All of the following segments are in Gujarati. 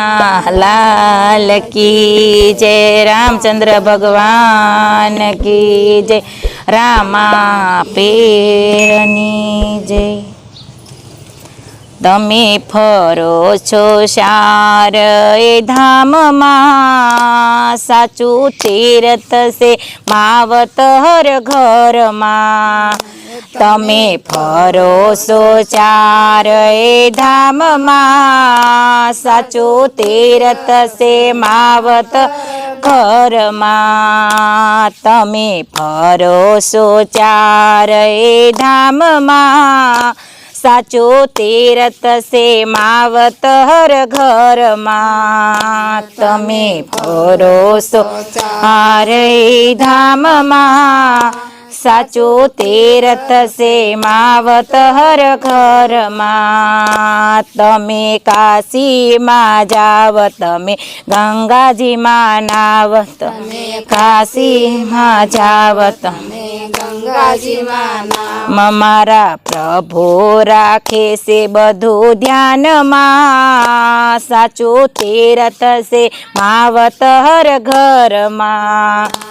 કનૈયા લાલ કી જય રામચંદ્ર ભગવાન કી જય રામા પેરની જય તમે ફરો છો શાર, એ ધામમાં સાચું તીરથ છે હર ઘરમાં. તમે ફરો સો ચાર ધામમાં સાચું તીરથ છે માવત ઘરમાં. તમે ફરો સો ચાર ધામમાં સાચો તીરથ માવત હર ઘરમાં. તમે ભરોસો હારે ધામમાં સાચો તીરથ છે માવતર ઘરમાં તમે કાશીમાં જાવ તમે ગંગાજીમાં નાવ તમે કાશીમાં જાવ તમે ગંગાજીમાં નામ મારા પ્રભુ રાખે છે બધું ધ્યાનમાં સાચું તીરથ છે માવતર ઘરમાં મારે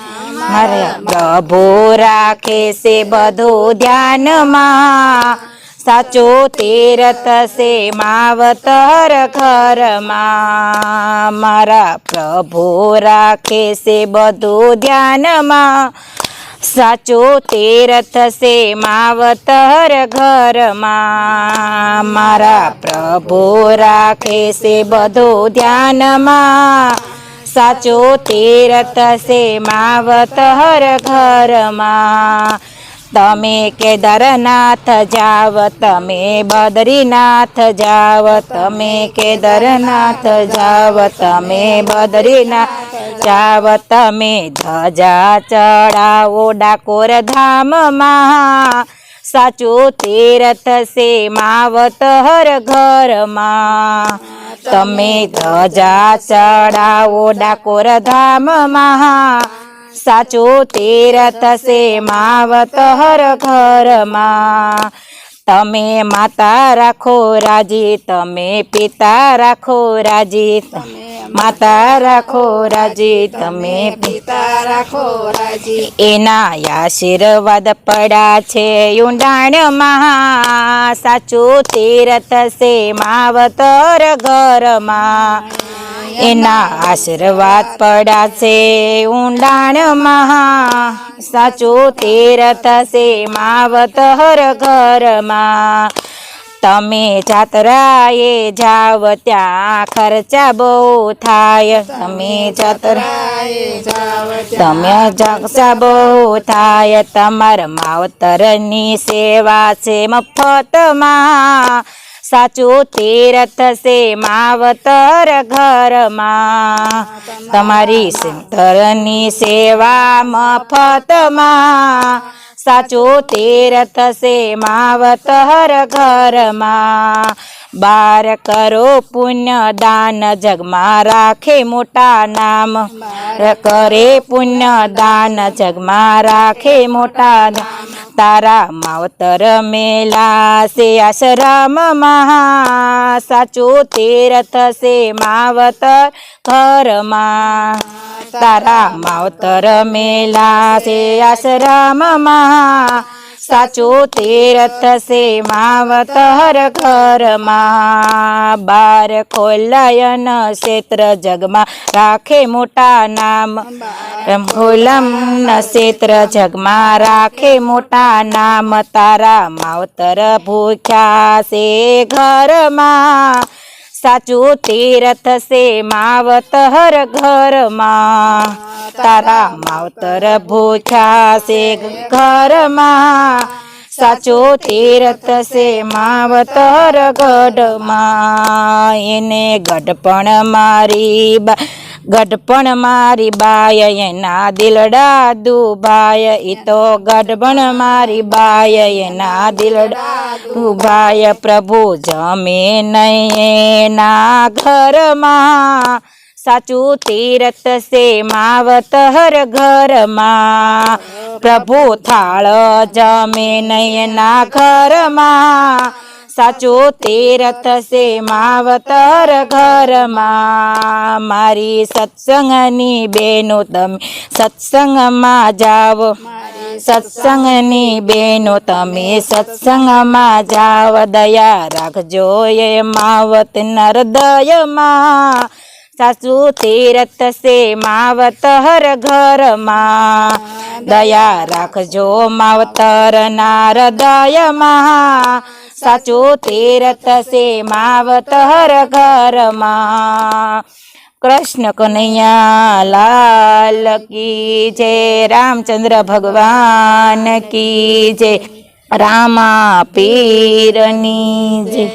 પ્રભુ રાખે છે બધું ધ્યાનમાં. સાચો તીરથ છે માવતર ઘરમાં. મારા પ્રભુ રાખે છે બધું ધ્યાનમાં. સાચો તીરથ છે માવતર ઘરમાં. મારા પ્રભુ રાખે છે બધું ધ્યાનમાં. સાચો તેર થશે માવત હર ઘરમાં. તમે કેદારનાથ જાવ, તમે બદ્રીનાથ જાવ, તમે કેદારનાથ જાવ, તમે બદ્રીનાથ જાવ, તમે ધજા ચડાવો ડાકોર ધામમાં. સાચું તીરથ માવત હર ઘરમાં. તમે ધજા ચડાવો ડાકોર સાચો તીર થશે માવત હર ઘરમાં. તમે માતા રાખો રાજી, તમે પિતા રાખો રાજી, તમે માતા રાખો રાજી, તમે પિતા રાખો રાજી. એના આશીર્વાદ પડ્યા છે ઊંડાણમાં. સાચું તીરથ છે માવતર ઘરમાં. એના આશીર્વાદ પડ્યા છે ઊંડાણમાં. સાચું તીરથ છે માવતર ઘરમાં. તમે જાતરાએ જાવ, ત્યાં ખર્ચા બહુ થાય. તમે જાત્રા જાવ તમે જગસા બહુ થાય. તમારા માવતરની સેવા છે મફતમાં. સાચું તીરથ છે માવતર ઘરમાં. તમારી સિંતરની સેવા મફતમાં. સાચું થશે માવત હર ઘરમાં. બાર કરો પુણ્ય દાન જગમાં રાખે મોટા નામ. કરે પુણ્ય દાન જગમાં રાખે મોટા નામ. તારા માવતર મેલા સે આશ્રમ મહા. સાચો તેર થશે માવતર ઘરમાં. તારા માવતર મેલા છે આશ્રમમાં. સાચું તીર્થ છે માવતર ઘરમાં. બાર ખોલાયન ક્ષેત્ર જગમાં. રાખે મોટા નામ. ખોલમ ક્ષેત્ર જગમાં. રાખે મોટા નામ. તારા માવતર ભૂખ્યા છે ઘરમાં. સાચું તીરથ હર માવતર ઘરમાં. તારા માવતર ભૂખ્યા છે ઘરમાં. સાચું તીરથ હર માવતર ગઢમાં. એને ગઢપણ મારી બા ગઢપણ મારી બાય, એના દિલડા દુભાય ઈ તો ગઢપણ મારી બાય, એના દિલડા દુભાય પ્રભુ જમે નહીં એના ઘરમાં. સાચું તીરથ માવત હર ઘરમાં. પ્રભુ થાળ જમે નયના ઘરમાં. સાચું તીરથ છે માવતર ઘરમાં મારી સત્સંગની બેનો તમે સત્સંગમાં જાઓ. સત્સંગની બેનો તમે સત્સંગમાં જાવ દયા રાખજો એ માવત નરદયમાં સાસુ તીરથ સે માવતર ઘરમાં દયા રાખજો માવતર નારદયમાં સાચું થશે માવત હર ઘરમાં. કૃષ્ણ કનૈયા લાલ કી જય, રામચંદ્ર ભગવાન કી જય, રામા પીરની જય.